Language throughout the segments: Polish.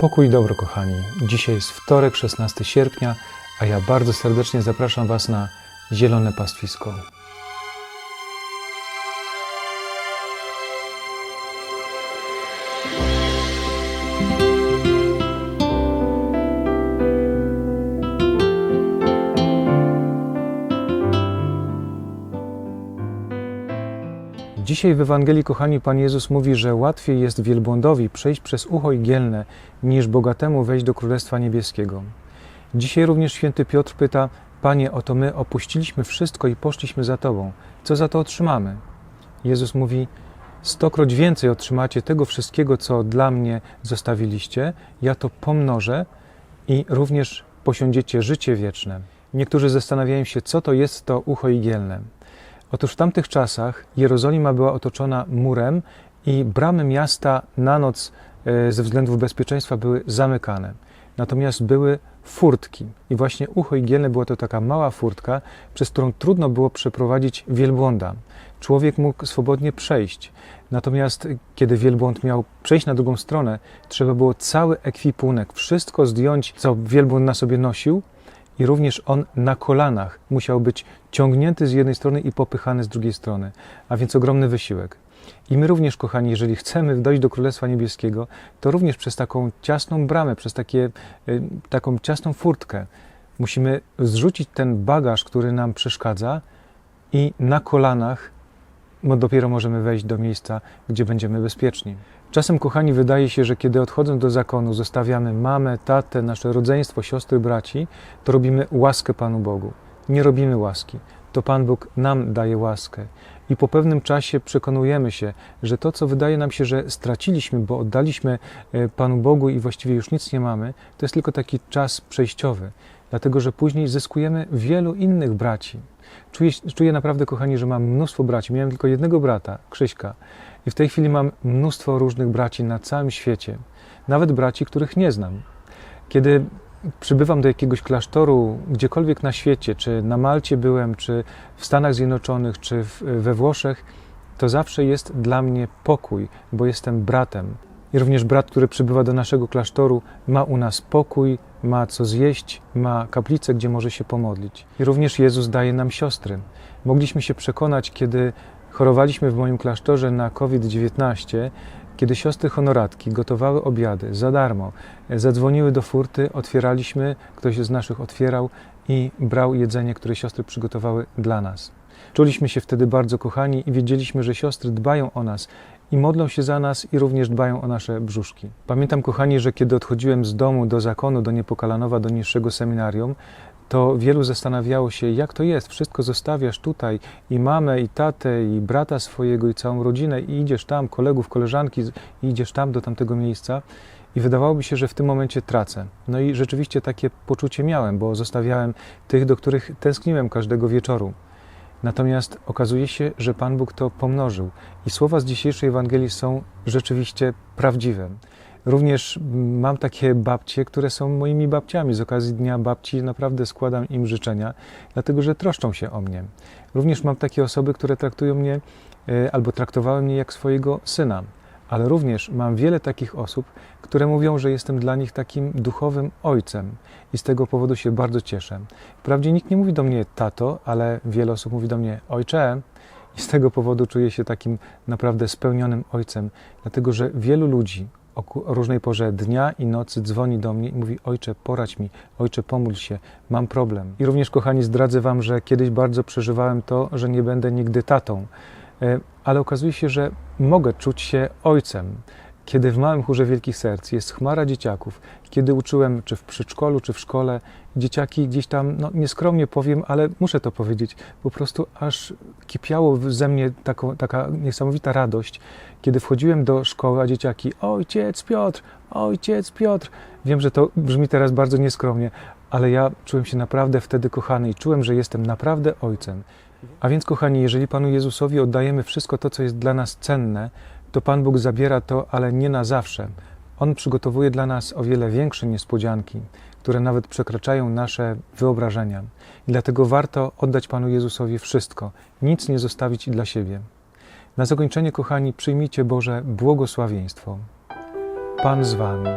Pokój i dobro, kochani. Dzisiaj jest wtorek, 16 sierpnia, a ja bardzo serdecznie zapraszam Was na Zielone Pastwisko. Dzisiaj w Ewangelii, kochani, Pan Jezus mówi, że łatwiej jest wielbłądowi przejść przez ucho igielne, niż bogatemu wejść do Królestwa Niebieskiego. Dzisiaj również święty Piotr pyta, Panie, oto my opuściliśmy wszystko i poszliśmy za Tobą. Co za to otrzymamy? Jezus mówi, stokroć więcej otrzymacie tego wszystkiego, co dla mnie zostawiliście, ja to pomnożę i również posiądziecie życie wieczne. Niektórzy zastanawiają się, co to jest to ucho igielne. Otóż w tamtych czasach Jerozolima była otoczona murem i bramy miasta na noc e, ze względów bezpieczeństwa były zamykane. Natomiast były furtki i właśnie ucho igielne była to taka mała furtka, przez którą trudno było przeprowadzić wielbłąda. Człowiek mógł swobodnie przejść. Natomiast kiedy wielbłąd miał przejść na drugą stronę, trzeba było cały ekwipunek, wszystko zdjąć, co wielbłąd na sobie nosił, i również on na kolanach musiał być ciągnięty z jednej strony i popychany z drugiej strony, a więc ogromny wysiłek. I my również, kochani, jeżeli chcemy dojść do Królestwa Niebieskiego, to również przez taką ciasną bramę, przez takie, y, taką ciasną furtkę musimy zrzucić ten bagaż, który nam przeszkadza i na kolanach no dopiero możemy wejść do miejsca, gdzie będziemy bezpieczni. Czasem, kochani, wydaje się, że kiedy odchodząc do zakonu zostawiamy mamę, tatę, nasze rodzeństwo, siostry, braci, to robimy łaskę Panu Bogu. Nie robimy łaski. To Pan Bóg nam daje łaskę. I po pewnym czasie przekonujemy się, że to, co wydaje nam się, że straciliśmy, bo oddaliśmy e, Panu Bogu i właściwie już nic nie mamy, to jest tylko taki czas przejściowy. Dlatego, że później zyskujemy wielu innych braci. Czuję, czuję naprawdę, kochani, że mam mnóstwo braci. Miałem tylko jednego brata, Krzyśka. I w tej chwili mam mnóstwo różnych braci na całym świecie. Nawet braci, których nie znam. Kiedy przybywam do jakiegoś klasztoru gdziekolwiek na świecie, czy na Malcie byłem, czy w Stanach Zjednoczonych, czy we Włoszech, to zawsze jest dla mnie pokój, bo jestem bratem. I również brat, który przybywa do naszego klasztoru, ma u nas pokój, ma co zjeść, ma kaplicę, gdzie może się pomodlić. I również Jezus daje nam siostry. Mogliśmy się przekonać, kiedy chorowaliśmy w moim klasztorze na COVID-19, kiedy siostry honoratki gotowały obiady za darmo, zadzwoniły do furty, otwieraliśmy, ktoś z naszych otwierał i brał jedzenie, które siostry przygotowały dla nas. Czuliśmy się wtedy bardzo kochani i wiedzieliśmy, że siostry dbają o nas i modlą się za nas i również dbają o nasze brzuszki. Pamiętam, kochani, że kiedy odchodziłem z domu do zakonu, do Niepokalanowa, do niższego seminarium, to wielu zastanawiało się, jak to jest, wszystko zostawiasz tutaj i mamę, i tatę, i brata swojego, i całą rodzinę, i idziesz tam, kolegów, koleżanki, i idziesz tam do tamtego miejsca. I wydawałoby się, że w tym momencie tracę. No i rzeczywiście takie poczucie miałem, bo zostawiałem tych, do których tęskniłem każdego wieczoru. Natomiast okazuje się, że Pan Bóg to pomnożył i słowa z dzisiejszej Ewangelii są rzeczywiście prawdziwe. Również mam takie babcie, które są moimi babciami. Z okazji Dnia Babci naprawdę składam im życzenia, dlatego że troszczą się o mnie. Również mam takie osoby, które traktują mnie e, albo traktowały mnie jak swojego syna ale również mam wiele takich osób, które mówią, że jestem dla nich takim duchowym ojcem i z tego powodu się bardzo cieszę. Wprawdzie nikt nie mówi do mnie tato, ale wiele osób mówi do mnie ojcze i z tego powodu czuję się takim naprawdę spełnionym ojcem, dlatego że wielu ludzi o różnej porze dnia i nocy dzwoni do mnie i mówi: Ojcze, poradź mi, ojcze, pomóż się, mam problem. I również, kochani, zdradzę Wam, że kiedyś bardzo przeżywałem to, że nie będę nigdy tatą. E, ale okazuje się, że mogę czuć się ojcem. Kiedy w Małym Chórze Wielkich Serc jest chmara dzieciaków, kiedy uczyłem czy w przedszkolu, czy w szkole, dzieciaki gdzieś tam, no nieskromnie powiem, ale muszę to powiedzieć, po prostu aż kipiało ze mnie taką, taka niesamowita radość, kiedy wchodziłem do szkoły, a dzieciaki, ojciec Piotr, ojciec Piotr. Wiem, że to brzmi teraz bardzo nieskromnie, ale ja czułem się naprawdę wtedy kochany i czułem, że jestem naprawdę ojcem. A więc, kochani, jeżeli Panu Jezusowi oddajemy wszystko to, co jest dla nas cenne, to Pan Bóg zabiera to, ale nie na zawsze. On przygotowuje dla nas o wiele większe niespodzianki, które nawet przekraczają nasze wyobrażenia. I dlatego warto oddać Panu Jezusowi wszystko, nic nie zostawić dla siebie. Na zakończenie, kochani, przyjmijcie Boże błogosławieństwo. Pan z Wami.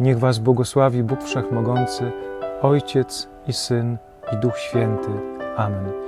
Niech Was błogosławi Bóg Wszechmogący, Ojciec i Syn i Duch Święty. Amen.